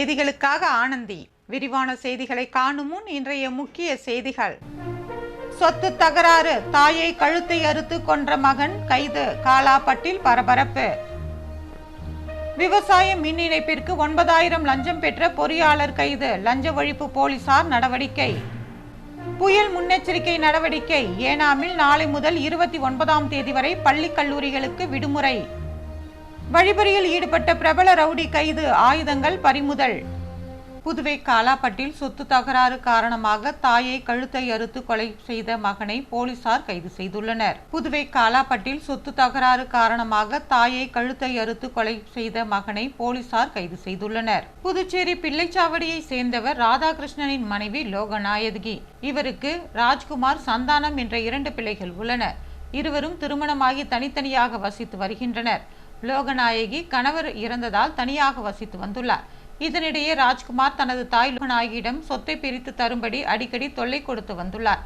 செய்திகளுக்காக ஆனந்தி. விரிவான செய்திகளை காணும் முன் இன்றைய முக்கிய செய்திகள். சொத்து தகராறு தாயை கழுத்தை அறுத்து கொன்ற மகன் கைது காலாப்பட்டில் பரபரப்பு. விவசாய மின் இணைப்பிற்கு ஒன்பதாயிரம் லஞ்சம் பெற்ற பொறியாளர் கைது லஞ்ச ஒழிப்பு போலீசார் நடவடிக்கை. புயல் முன்னெச்சரிக்கை நடவடிக்கை ஏனாமில் நாளை முதல் இருபத்தி ஒன்பதாம் தேதி வரை பள்ளி கல்லூரிகளுக்கு விடுமுறை. வழிபறியில் ஈடுபட்ட பிரபல ரவுடி கைது ஆயுதங்கள் பறிமுதல். புதுவை காலாப்பட்டில் சொத்து தகராறு காரணமாக தாயை கழுத்தை அறுத்து கொலை செய்த மகனை போலீசார் கைது செய்துள்ளனர். புதுவை காலாப்பட்டில் சொத்து தகராறு காரணமாக தாயை கழுத்தை அறுத்து கொலை செய்த மகனை போலீசார் கைது செய்துள்ளனர். புதுச்சேரி பிள்ளைச்சாவடியை சேர்ந்தவர் ராதாகிருஷ்ணனின் மனைவி லோகநாயகி. இவருக்கு ராஜ்குமார் சந்தானம் என்ற இரண்டு பிள்ளைகள் உள்ளனர். இருவரும் திருமணமாகி தனித்தனியாக வசித்து வருகின்றனர். லோகநாயகி கணவர் இறந்ததால் தனியாக வசித்து வந்துள்ளார். இதனிடையே ராஜ்குமார் தனது தாய் லோகநாயகியிடம் சொத்தை பிரித்து தரும்படி அடிக்கடி தொல்லை கொடுத்து வந்துள்ளார்.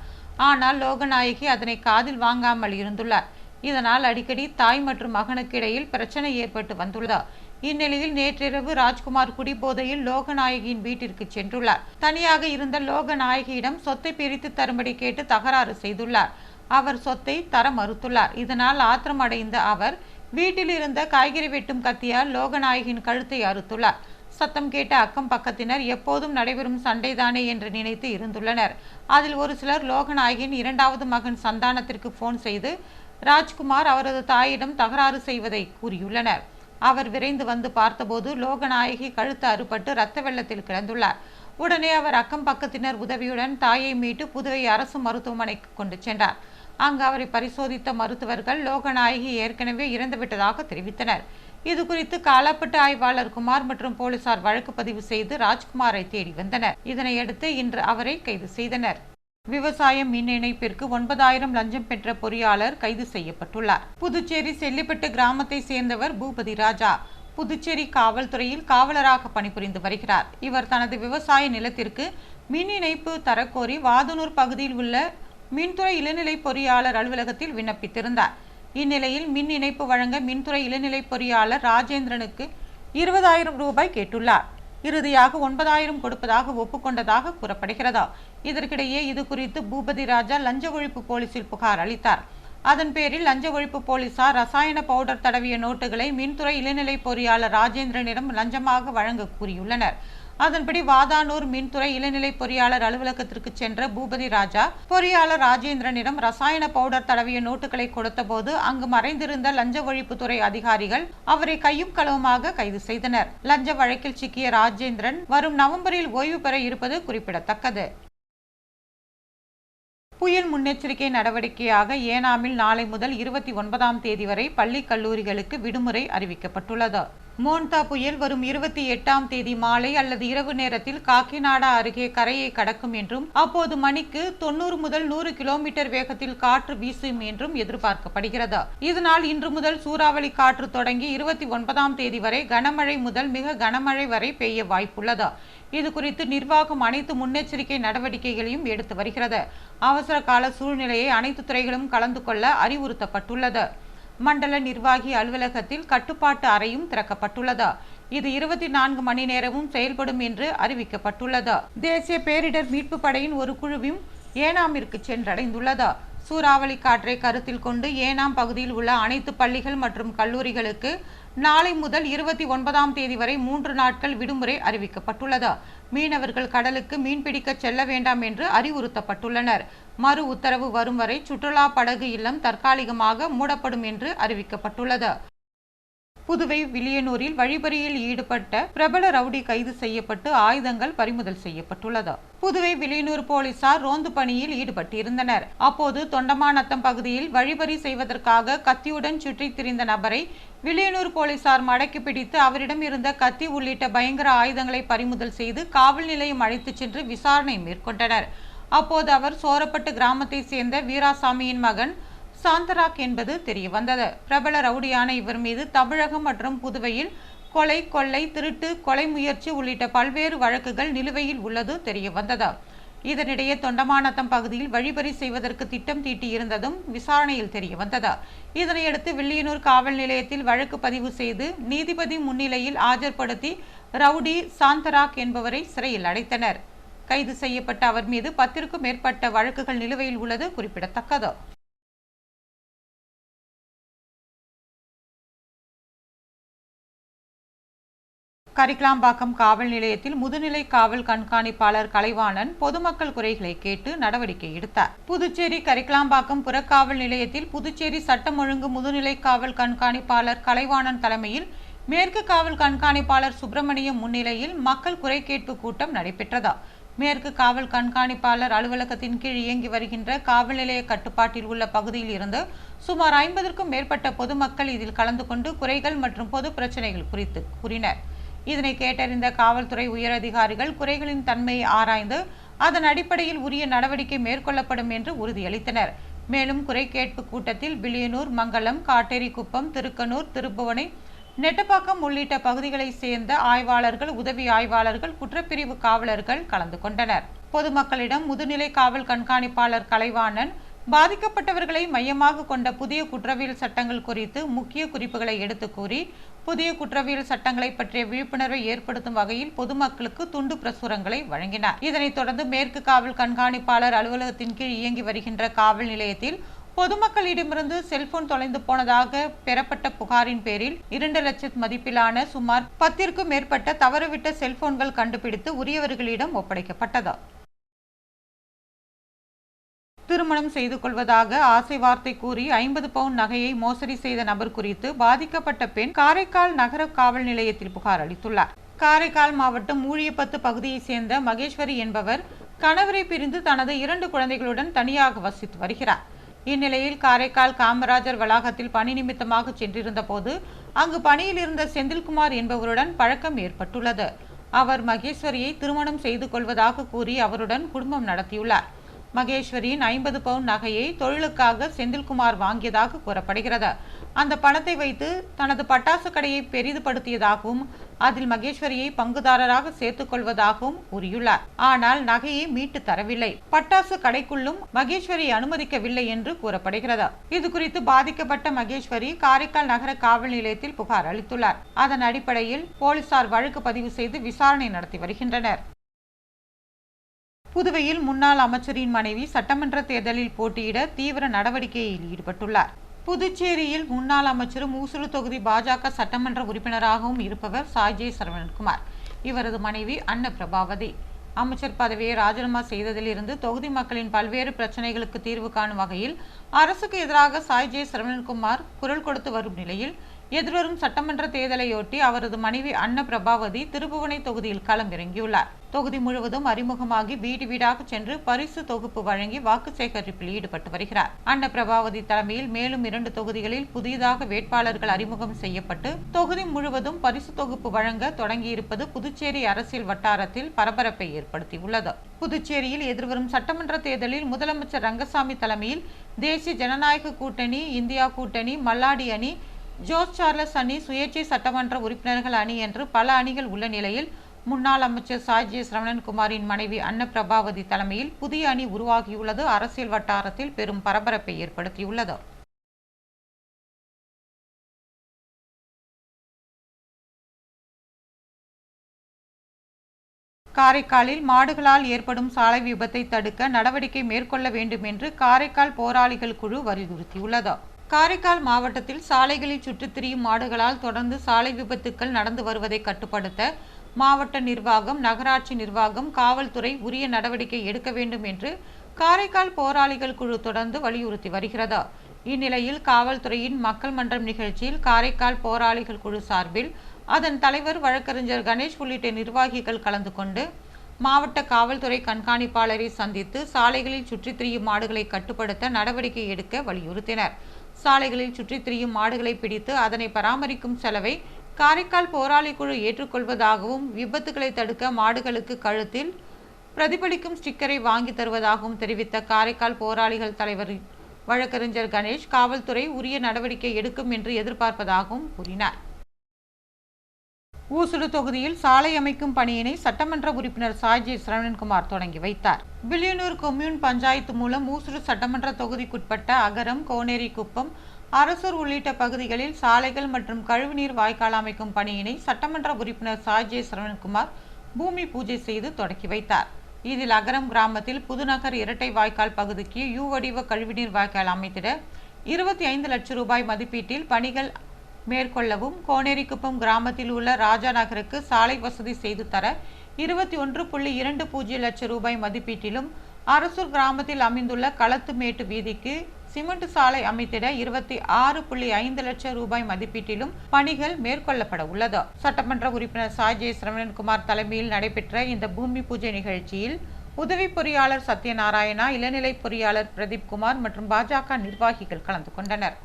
ஆனால் லோகநாயகி அதனை காதில் வாங்காமல் இருந்துள்ளார். இதனால் அடிக்கடி தாய் மற்றும் மகனுக்கு இடையில் பிரச்சனை ஏற்பட்டு வந்துள்ளது. இந்நிலையில் நேற்றிரவு ராஜ்குமார் குடிபோதையில் லோகநாயகியின் வீட்டிற்கு சென்றுள்ளார். தனியாக இருந்த லோகநாயகியிடம் சொத்தை பிரித்து தரும்படி கேட்டு தகராறு செய்துள்ளார். அவர் சொத்தை தர மறுத்துள்ளார். இதனால் ஆத்திரம் அடைந்த அவர் வீட்டில் இருந்த காய்கறி வெட்டும் கத்தியால் லோகநாயகியின் கழுத்தை அறுத்துள்ளார். சத்தம் கேட்ட அக்கம் பக்கத்தினர் எப்போதும் நடைபெறும் சண்டைதானே என்று நினைத்து இருந்துள்ளனர். அதில் ஒரு சிலர் லோகநாயகின் இரண்டாவது மகன் சந்தானத்திற்கு போன் செய்து ராஜ்குமார் அவரது தாயிடம் தகராறு செய்வதை கூறியுள்ளனர் அவர் விரைந்து வந்து பார்த்தபோது லோகநாயகி கழுத்து அறுபட்டு இரத்த வெள்ளத்தில் கிடந்துள்ளார். உடனே அவர் அக்கம் பக்கத்தினர் உதவியுடன் தாயை மீட்டு புதுவை அரசு மருத்துவமனைக்கு கொண்டு சென்றார். அங்கு அவரை பரிசோதித்த மருத்துவர்கள் லோகநாயகி ஏற்கனவே இறந்துவிட்டதாக தெரிவித்தனர். இது குறித்து காலாப்பட்டு ஆய்வாளர் குமார் மற்றும் போலீசார் வழக்கு பதிவு செய்து ராஜ்குமாரை தேடி வந்தனர். இதனையடுத்து இன்று அவரை கைது செய்தனர். விவசாய மின் இணைப்பிற்கு ஒன்பதாயிரம் லஞ்சம் பெற்ற பொறியாளர் கைது செய்யப்பட்டுள்ளார். புதுச்சேரி செல்லிப்பட்டு கிராமத்தை சேர்ந்தவர் பூபதி ராஜா. புதுச்சேரி காவல்துறையில் காவலராக பணிபுரிந்து வருகிறார். இவர் தனது விவசாய நிலத்திற்கு மின் இணைப்பு தரக்கோரி வாதனூர் பகுதியில் உள்ள மின்துறை இளநிலை பொறியாளர் அலுவலகத்தில் விண்ணப்பித்திருந்தார். இந்நிலையில் மின் இணைப்பு வழங்க மின்துறை இளநிலை பொறியாளர் ராஜேந்திரனுக்கு இருபதாயிரம் ரூபாய் கேட்டுள்ளார். இறுதியாக ஒன்பதாயிரம் கொடுப்பதாக ஒப்புக்கொண்டதாக கூறப்படுகிறதா. இதற்கிடையே இது குறித்து பூபதி ராஜா லஞ்ச ஒழிப்பு போலீசில் புகார் அளித்தார். அதன் பேரில் லஞ்ச ஒழிப்பு போலீசார் ரசாயன பவுடர் தடவிய நோட்டுகளை மின்துறை இளநிலை பொறியாளர் ராஜேந்திரனிடம் லஞ்சமாக வழங்க கூறியுள்ளனர். அதன்படி வாதானூர் மின்துறை இளநிலை பொறியாளர் அலுவலகத்திற்கு சென்ற பூபதி ராஜா பொறியாளர் ராஜேந்திரனிடம் ரசாயன பவுடர் தடவிய நோட்டுகளை கொடுத்தபோது அங்கு மறைந்திருந்த லஞ்ச ஒழிப்புத்துறை அதிகாரிகள் அவரை கையும் களவுமாக கைது செய்தனர். லஞ்ச வழக்கில் சிக்கிய ராஜேந்திரன் வரும் நவம்பரில் ஓய்வு பெற இருப்பது குறிப்பிடத்தக்கது. புயல் முன்னெச்சரிக்கை நடவடிக்கையாக ஏனாமில் நாளை முதல் இருபத்தி ஒன்பதாம் தேதி வரை பள்ளி கல்லூரிகளுக்கு விடுமுறை அறிவிக்கப்பட்டுள்ளது. மோன்தா புயல் வரும் இருபத்தி எட்டாம் தேதி மாலை அல்லது இரவு நேரத்தில் காக்கிநாடா அருகே கரையை கடக்கும் என்றும் அப்போது மணிக்கு தொண்ணூறு முதல் நூறு கிலோமீட்டர் வேகத்தில் காற்று வீசும் என்றும் எதிர்பார்க்கப்படுகிறது. இதனால் இன்று முதல் சூறாவளி காற்று தொடங்கி இருபத்தி ஒன்பதாம் தேதி வரை கனமழை முதல் மிக கனமழை வரை பெய்ய வாய்ப்புள்ளது. இது குறித்து நிர்வாகம் அனைத்து முன்னெச்சரிக்கை நடவடிக்கைகளையும் எடுத்து வருகிறது. அவசர கால சூழ்நிலையை அனைத்து துறைகளும் கலந்து கொள்ள அறிவுறுத்தப்பட்டுள்ளது. மண்டல நிர்வாகி அலுவலகத்தில் கட்டுப்பாட்டு அறையும் திறக்கப்பட்டுள்ளது. இது இருபத்தி நான்கு மணி நேரமும் செயல்படும் என்று அறிவிக்கப்பட்டுள்ளது. தேசிய பேரிடர் மீட்பு படையின் ஒரு குழுவும் ஏனாமிற்கு சென்றடைந்துள்ளது. சூறாவளி காற்றை கருத்தில் கொண்டு ஏனாம் பகுதியில் உள்ள அனைத்து பள்ளிகள் மற்றும் கல்லூரிகளுக்கு நாளை முதல் இருபத்தி ஒன்பதாம் தேதி வரை மூன்று நாட்கள் விடுமுறை அறிவிக்கப்பட்டுள்ளது. மீனவர்கள் கடலுக்கு மீன்பிடிக்க செல்ல வேண்டாம் என்று அறிவுறுத்தப்பட்டுள்ளனர். மறு உத்தரவு வரும் வரை சுற்றுலா படகு இல்லம் தற்காலிகமாக மூடப்படும் என்று அறிவிக்கப்பட்டுள்ளது. புதுவை வில்லியனூரில் வழிபறியில் ஈடுபட்ட பிரபல ரவுடி கைது செய்யப்பட்டு ஆயுதங்கள் பறிமுதல் செய்யப்பட்டுள்ளது. புதுவை வில்லியனூர் போலீசார் ரோந்து பணியில் ஈடுபட்டிருந்தனர். அப்போது தொண்டமாநத்தம் பகுதியில் வழிபறி செய்வதற்காக கத்தியுடன் சுற்றித் திரிந்த நபரை வில்லியனூர் போலீசார் மடக்கி பிடித்து அவரிடம் இருந்த கத்தி உள்ளிட்ட பயங்கர ஆயுதங்களை பறிமுதல் செய்து காவல் நிலையம் அழைத்துச் சென்று விசாரணை மேற்கொண்டனர். அப்போது அவர் சோரப்பட்டு கிராமத்தை சேர்ந்த வீராசாமியின் மகன் சாந்தராக் என்பது தெரிய வந்தது. பிரபல ரவுடியான இவர் மீது தமிழகம் மற்றும் புதுவையில் கொலை கொள்ளை திருட்டு கொலை முயற்சி உள்ளிட்ட பல்வேறு வழக்குகள் நிலுவையில் உள்ளது தெரிய வந்தது. இதனிடையே தொண்டமானத்தம் பகுதியில் வழிபறி செய்வதற்கு திட்டம் தீட்டியிருந்ததும் விசாரணையில் தெரிய வந்தது. இதனையடுத்து வில்லியனூர் காவல் நிலையத்தில் வழக்கு பதிவு செய்து நீதிபதி முன்னிலையில் ஆஜர்படுத்தி ரவுடி சாந்தராக் என்பவரை சிறையில் அடைத்தனர். கைது செய்யப்பட்ட அவர் மீது பத்திற்கும் மேற்பட்ட வழக்குகள் நிலுவையில் உள்ளது குறிப்பிடத்தக்கது. கரிக்கலாம்பாக்கம் காவல் நிலையத்தில் முதுநிலை காவல் கண்காணிப்பாளர் கலைவாணன் பொதுமக்கள் குறைகளை கேட்டு நடவடிக்கை எடுத்தார். புதுச்சேரி கரிக்கலாம்பாக்கம் புறக்காவல் நிலையத்தில் புதுச்சேரி சட்டம் ஒழுங்கு முதுநிலை காவல் கண்காணிப்பாளர் கலைவாணன் தலைமையில் மேற்கு காவல் கண்காணிப்பாளர் சுப்பிரமணியம் முன்னிலையில் மக்கள் குறை கேட்பு கூட்டம் நடைபெற்றதா. மேற்கு காவல் கண்காணிப்பாளர் அலுவலகத்தின் கீழ் இயங்கி வருகின்ற காவல் நிலைய கட்டுப்பாட்டில் உள்ள பகுதியில் இருந்து சுமார் ஐம்பதற்கும் மேற்பட்ட பொதுமக்கள் இதில் கலந்து கொண்டு குறைகள் மற்றும் பொது பிரச்சனைகள் குறித்து கூறினர். இதனை கேட்டறிந்த காவல்துறை உயரதிகாரிகள் குறைகளின் தன்மையை ஆராய்ந்து அதன் அடிப்படையில் உரிய நடவடிக்கை மேற்கொள்ளப்படும் என்று உறுதியளித்தனர். மேலும் குறை கேட்பு கூட்டத்தில் பிலியனூர் மங்கலம் காட்டேரிக்குப்பம் திருக்கனூர் திருப்புவனை நெட்டப்பாக்கம் உள்ளிட்ட பகுதிகளை சேர்ந்த ஆய்வாளர்கள் உதவி ஆய்வாளர்கள் குற்றப்பிரிவு காவலர்கள் கலந்து கொண்டனர். பொதுமக்களிடம் முதுநிலை காவல் கண்காணிப்பாளர் கலைவாணன் பாதிக்கப்பட்டவர்களை மையமாக கொண்ட புதிய குற்றவியல் சட்டங்கள் குறித்து முக்கிய குறிப்புகளை எடுத்து கூறி புதிய குற்றவியல் சட்டங்களை பற்றிய விழிப்புணர்வை ஏற்படுத்தும் வகையில் பொதுமக்களுக்கு துண்டு பிரசுரங்களை வழங்கினார். இதனைத் தொடர்ந்து மேற்கு காவல் கண்காணிப்பாளர் அலுவலகத்தின் கீழ் இயங்கி வருகின்ற காவல் நிலையத்தில் பொதுமக்களிடமிருந்து செல்போன் தொலைந்து போனதாக பெறப்பட்ட புகாரின் பேரில் இரண்டு லட்சம் மதிப்பிலான சுமார் பத்திற்கும் மேற்பட்ட தவறுவிட்ட செல்போன்கள் கண்டுபிடித்து உரியவர்களிடம் ஒப்படைக்கப்பட்டது. திருமணம் செய்து கொள்வதாக ஆசை வார்த்தை கூறி ஐம்பது பவுன் நகையை மோசடி செய்த நபர் குறித்து பாதிக்கப்பட்ட பெண் காரைக்கால் நகர காவல் நிலையத்தில் புகார் அளித்துள்ளார். காரைக்கால் மாவட்டம் ஊழியப்பத்து பகுதியைச் சேர்ந்த மகேஸ்வரி என்பவர் கணவரை பிரிந்து தனது இரண்டு குழந்தைகளுடன் தனியாக வசித்து வருகிறார். இந்நிலையில் காரைக்கால் காமராஜர் வளாகத்தில் பணி நிமித்தமாக சென்றிருந்த போது அங்கு பணியில் இருந்த செந்தில்குமார் என்பவருடன் பழக்கம் ஏற்பட்டுள்ளது. அவர் மகேஸ்வரியை திருமணம் செய்து கொள்வதாக கூறி அவருடன் குடும்பம் நடத்தியுள்ளார். மகேஸ்வரியின் ஐம்பது பவுன் நகையை தொழிலுக்காக செந்தில்குமார் வாங்கியதாக கூறப்படுகிறது. அந்த பணத்தை வைத்து தனது பட்டாசு கடையை பெரிதுபடுத்தியதாகவும் அதில் மகேஸ்வரியை பங்குதாரராக சேர்த்துக் கொள்வதாகவும் கூறியுள்ளார். ஆனால் நகையை மீட்டு தரவில்லை. பட்டாசு கடைக்குள்ளும் மகேஸ்வரி அனுமதிக்கவில்லை என்று கூறப்படுகிறது. இது குறித்து பாதிக்கப்பட்ட மகேஸ்வரி காரைக்கால் நகர காவல் நிலையத்தில் புகார் அளித்துள்ளார். அதன் அடிப்படையில் போலீசார் வழக்கு பதிவு செய்து விசாரணை நடத்தி வருகின்றனர். புதுவையில் முன்னாள் அமைச்சரின் மனைவி சட்டமன்ற தேர்தலில் போட்டியிட தீவிர நடவடிக்கையில் ஈடுபட்டுள்ளார். புதுச்சேரியில் முன்னாள் அமைச்சரும் ஊசுடு தொகுதி பாஜக சட்டமன்ற உறுப்பினராகவும் இருப்பவர் சாய்ஜே சரவணன்குமார். இவரது மனைவி அன்ன பிரபாவதி அமைச்சர் பதவியை ராஜினாமா செய்ததிலிருந்து தொகுதி மக்களின் பல்வேறு பிரச்சனைகளுக்கு தீர்வு காணும் வகையில் அரசுக்கு எதிராக சாய்ஜே சரவணன்குமார் குரல் கொடுத்து வரும் நிலையில் எதிர்வரும் சட்டமன்ற தேர்தலையொட்டி அவரது மனைவி அன்ன பிரபாவதி திருப்புவனை தொகுதியில் களமிறங்கியுள்ளார். தொகுதி முழுவதும் அறிமுகமாகி வீடு வீடாக சென்று பரிசு தொகுப்பு வழங்கி வாக்கு சேகரிப்பில் ஈடுபட்டு வருகிறார். அன்ன பிரபாவதி தலைமையில் மேலும் இரண்டு தொகுதிகளில் புதிதாக வேட்பாளர்கள் அறிமுகம் செய்யப்பட்டு தொகுதி முழுவதும் பரிசு தொகுப்பு வழங்க தொடங்கியிருப்பது புதுச்சேரி அரசியல் வட்டாரத்தில் பரபரப்பை ஏற்படுத்தியுள்ளது. புதுச்சேரியில் எதிர்வரும் சட்டமன்ற தேர்தலில் முதலமைச்சர் ரங்கசாமி தலைமையில் தேசிய ஜனநாயக கூட்டணி இந்தியா கூட்டணி மல்லாடி அணி ஜோஸ் சார்லஸ் அணி சுயேட்சை சட்டமன்ற உறுப்பினர்கள் அணி என்று பல அணிகள் உள்ள நிலையில் முன்னாள் அமைச்சர் சாஜி சரவணன்குமாரின் மனைவி அன்னபிரபாவதி தலைமையில் புதிய அணி உருவாகியுள்ளது. அரசியல் வட்டாரத்தில் பெரும் பரபரப்பை ஏற்படுத்தியுள்ளது. காரைக்காலில் மாடுகளால் ஏற்படும் சாலை விபத்தை தடுக்க நடவடிக்கை மேற்கொள்ள வேண்டும் என்று காரைக்கால் போராளிகள் குழு வலியுறுத்தியுள்ளது. காரைக்கால் மாவட்டத்தில் சாலைகளில் சுற்றித் திரியும் மாடுகளால் தொடர்ந்து சாலை விபத்துக்கள் நடந்து வருவதை கட்டுப்படுத்த மாவட்ட நிர்வாகம் நகராட்சி நிர்வாகம் காவல்துறை உரிய நடவடிக்கை எடுக்க வேண்டும் என்று காரைக்கால் போராளிகள் குழு தொடர்ந்து வலியுறுத்தி வருகிறது. இந்நிலையில் காவல்துறையின் மக்கள் மன்றம் நிகழ்ச்சியில் காரைக்கால் போராளிகள் குழு சார்பில் அதன் தலைவர் வழக்கறிஞர் கணேஷ் உள்ளிட்ட நிர்வாகிகள் கலந்து கொண்டு மாவட்ட காவல்துறை கண்காணிப்பாளரை சந்தித்து சாலைகளில் சுற்றித் திரியும் மாடுகளை கட்டுப்படுத்த நடவடிக்கை எடுக்க வலியுறுத்தினர். சாலைகளில் சுற்றித் திரியும் மாடுகளை பிடித்து அதனை பராமரிக்கும் செலவை காரைக்கால் போராளி குழு ஏற்றுக்கொள்வதாகவும் விபத்துகளை தடுக்க மாடுகளுக்கு கழுத்தில் பிரதிபலிக்கும் ஸ்டிக்கரை வாங்கி தருவதாகவும் தெரிவித்த காரைக்கால் போராளிகள் தலைவர் வழக்கறிஞர் கணேஷ் காவல்துறை உரிய நடவடிக்கை எடுக்கும் என்று எதிர்பார்ப்பதாகவும் கூறினார். ஊசுடு தொகுதியில் சாலை அமைக்கும் பணியினை சட்டமன்ற உறுப்பினர் சாய்ஜி சரவணன்குமார் தொடங்கி வைத்தார். வில்லியனூர் கொம்யூன் பஞ்சாயத்து மூலம் ஊசுடு சட்டமன்ற தொகுதிக்குட்பட்ட அகரம் கோனேரி குப்பம் அரசூர் உள்ளிட்ட பகுதிகளில் சாலைகள் மற்றும் கழிவுநீர் வாய்க்கால் அமைக்கும் பணியினை சட்டமன்ற உறுப்பினர் சாய்ஜி சரவணன்குமார் பூமி பூஜை செய்து தொடக்கி வைத்தார். இதில் அகரம் கிராமத்தில் புதுநகர் இரட்டை வாய்க்கால் பகுதிக்கு யூ வடிவ கழிவுநீர் வாய்க்கால் அமைத்திட இருபத்தி ஐந்து லட்சம் ரூபாய் மதிப்பீட்டில் பணிகள் மேற்கொள்ளவும் கோனேரிக்குப்பம் கிராமத்தில் உள்ள ராஜா நகருக்கு சாலை வசதி செய்து தர இருபத்தி ஒன்று புள்ளி இரண்டு பூஜ்ஜியம் லட்சம் ரூபாய் மதிப்பீட்டிலும் அரசூர் கிராமத்தில் அமைந்துள்ள களத்துமேட்டு வீதிக்கு சிமெண்ட் சாலை அமைத்திட இருபத்தி ஆறு புள்ளி ஐந்து லட்சம் ரூபாய் மதிப்பீட்டிலும் பணிகள் மேற்கொள்ளப்பட உள்ளது. சட்டமன்ற உறுப்பினர் சாய் சிரவணன்குமார் தலைமையில் நடைபெற்ற இந்த பூமி பூஜை நிகழ்ச்சியில் உதவி பொறியாளர் சத்யநாராயணா இளநிலை பொறியாளர் பிரதீப் குமார் மற்றும் பாஜக நிர்வாகிகள் கலந்து கொண்டனர்.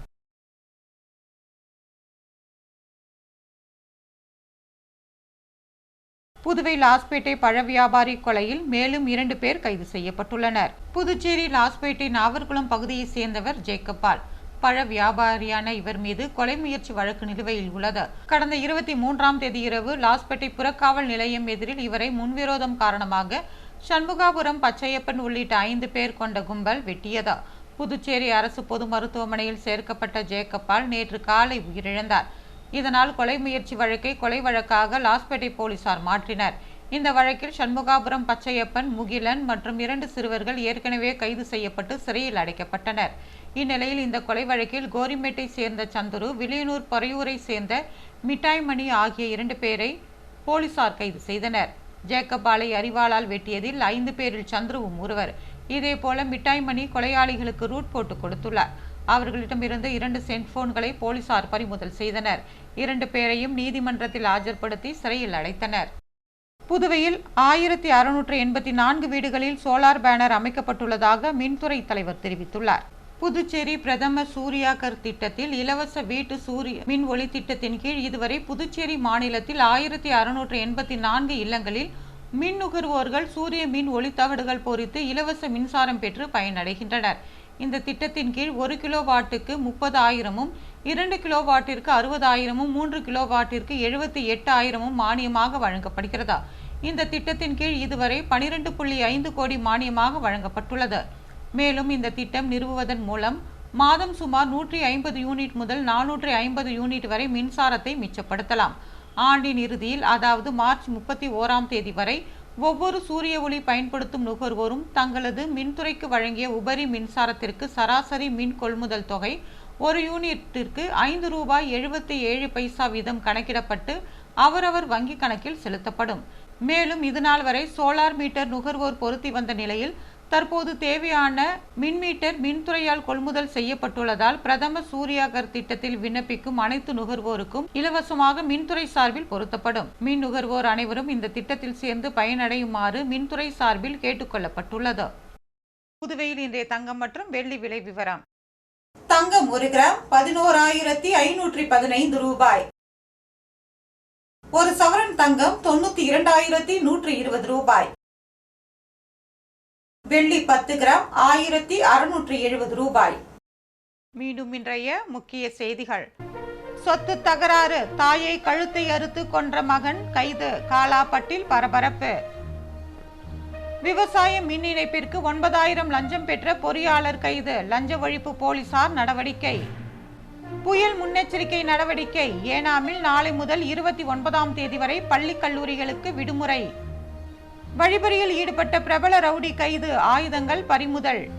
புதுவை லாஸ்பேட்டை பழ வியாபாரி கொலையில் மேலும் இரண்டு பேர் கைது செய்யப்பட்டுள்ளனர். புதுச்சேரி லாஸ்பேட்டை நாவர்குளம் பகுதியைச் சேர்ந்தவர் ஜேக்கப்பால். பழ வியாபாரியான இவர் மீது கொலை முயற்சி வழக்கு நிலுவையில் உள்ளது. கடந்த இருபத்தி மூன்றாம் தேதி இரவு லாஸ்பேட்டை புறக்காவல் நிலையம் எதிரில் இவரை முன்விரோதம் காரணமாக சண்முகாபுரம் பச்சையப்பன் உள்ளிட்ட ஐந்து பேர் கொண்ட கும்பல் வெட்டியது. புதுச்சேரி அரசு பொது மருத்துவமனையில் சேர்க்கப்பட்ட ஜேக்கப்பால் நேற்று காலை உயிரிழந்தார். இதனால் கொலை முயற்சி வழக்கை கொலை வழக்காக லாஸ்பேட்டை போலீசார் மாற்றினர். இந்த வழக்கில் சண்முகாபுரம் பச்சையப்பன் முகிலன் மற்றும் இரண்டு சிறுவர்கள் ஏற்கனவே கைது செய்யப்பட்டு சிறையில் அடைக்கப்பட்டனர். இந்நிலையில் இந்த கொலை வழக்கில் கோரிமேட்டை சேர்ந்த சந்துரு வில்லியனூர் பொறையூரை சேர்ந்த மிட்டாய்மணி ஆகிய இரண்டு பேரை போலீசார் கைது செய்தனர். ஜேக்கபாலை அறிவாளால் வெட்டியதில் ஐந்து பேரில் சந்துருவும் ஒருவர். இதேபோல மிட்டாய்மணி கொலையாளிகளுக்கு ரூட் போட்டு கொடுத்துள்ளார். அவர்களிடமிருந்து இரண்டு செல்போன்களை போலீசார் பறிமுதல் செய்தனர். இரண்டு பேரையும் நீதிமன்றத்தில் ஆஜர்படுத்தி சிறையில் அடைத்தனர். புதுவையில் ஆயிரத்தி அறுநூற்று எண்பத்தி நான்கு வீடுகளில் சோலார் பேனர் அமைக்கப்பட்டுள்ளதாக மின்துறை தலைவர் தெரிவித்துள்ளார். புதுச்சேரி பிரதம சூர்யாகர் திட்டத்தில் இலவச வீட்டு சூரிய மின் ஒளி திட்டத்தின் கீழ் இதுவரை புதுச்சேரி மாநிலத்தில் ஆயிரத்தி அறுநூற்று எண்பத்தி நான்கு இல்லங்களில் மின் நுகர்வோர்கள் சூரிய மின் ஒளித்தகடுகள் பொறித்து இலவச மின்சாரம் பெற்று பயனடைகின்றனர். இந்த திட்டத்தின் கீழ் ஒரு கிலோ வாட்டுக்கு முப்பது ஆயிரமும் இரண்டு கிலோ வாட்டிற்கு அறுபதாயிரமும் மூன்று கிலோ வாட்டிற்கு எழுபத்தி எட்டு ஆயிரமும் மானியமாக வழங்கப்படுகிறதா? இந்த திட்டத்தின் கீழ் இதுவரை பனிரெண்டு புள்ளி ஐந்து கோடி மானியமாக வழங்கப்பட்டுள்ளது. மேலும் இந்த திட்டம் நிறுவுவதன் மூலம் மாதம் சுமார் நூற்றி ஐம்பது யூனிட் முதல் நானூற்றி ஐம்பது யூனிட் வரை மின்சாரத்தை மிச்சப்படுத்தலாம். ஆண்டின் இறுதியில் அதாவது மார்ச் முப்பத்தி ஓராம் தேதி வரை ஒவ்வொரு சூரிய ஒளி பயன்படுத்தும் நுகர்வோரும் தங்களது மின்துறைக்கு வழங்கிய உபரி மின்சாரத்திற்கு சராசரி மின் கொள்முதல் தொகை ஒரு யூனிட்டிற்கு ஐந்து ரூபாய் எழுபத்தி ஏழு பைசா வீதம் கணக்கிடப்பட்டு அவரவர் வங்கி கணக்கில் செலுத்தப்படும். மேலும் இதுநாள் வரை சோலார் மீட்டர் நுகர்வோர் பொருத்தி வந்த நிலையில் தற்போது தேவையான மின் மீட்டர் மின்துறையால் கொள்முதல் செய்யப்பட்டுள்ளதால் பிரதம சூரியாகர் திட்டத்தில் விண்ணப்பிக்கும் அனைத்து நுகர்வோருக்கும் இலவசமாக மின்துறை சார்பில் பொருத்தப்படும். மின் நுகர்வோர் அனைவரும் இந்த திட்டத்தில் சேர்ந்து பயனடையுமாறு மின்துறை சார்பில் கேட்டுக்கொள்ளப்பட்டுள்ளது. புதுவையில் இன்றைய தங்கம் மற்றும் வெள்ளி விலை விவரம். தங்கம் ஒரு கிராம் பதினோராயிரத்தி ஐநூற்றி பதினைந்து ரூபாய். ஒரு சவரன் தங்கம் தொண்ணூத்தி இரண்டாயிரத்தி நூற்றி இருபது ரூபாய். வெள்ளி பத்து கிராம் ஆயிரத்தி அறுநூற்றி எழுபது ரூபாய். மீண்டும் இன்றைய முக்கிய செய்திகள். சொத்து தகராறு தாயை கழுத்தை அறுத்து கொன்ற மகன் கைது காலாப்பட்டில் பரபரப்பு. விவசாய மின் இணைப்பிற்கு ஒன்பதாயிரம் லஞ்சம் பெற்ற பொறியாளர் கைது லஞ்ச ஒழிப்பு போலீசார் நடவடிக்கை. புயல் முன்னெச்சரிக்கை நடவடிக்கை ஏனாமில் நாளை முதல் இருபத்தி ஒன்பதாம் தேதி வரை பள்ளி கல்லூரிகளுக்கு விடுமுறை. வழிபறியில் ஈடுபட்ட பிரபல ரவுடி கைது ஆயுதங்கள் பறிமுதல்.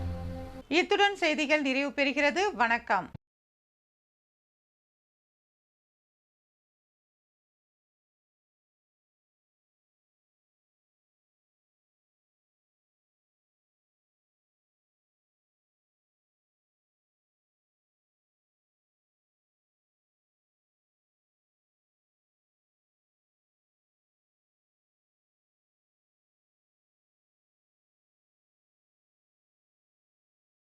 இத்துடன் செய்திகள் நிறைவு பெறுகிறது. வணக்கம்.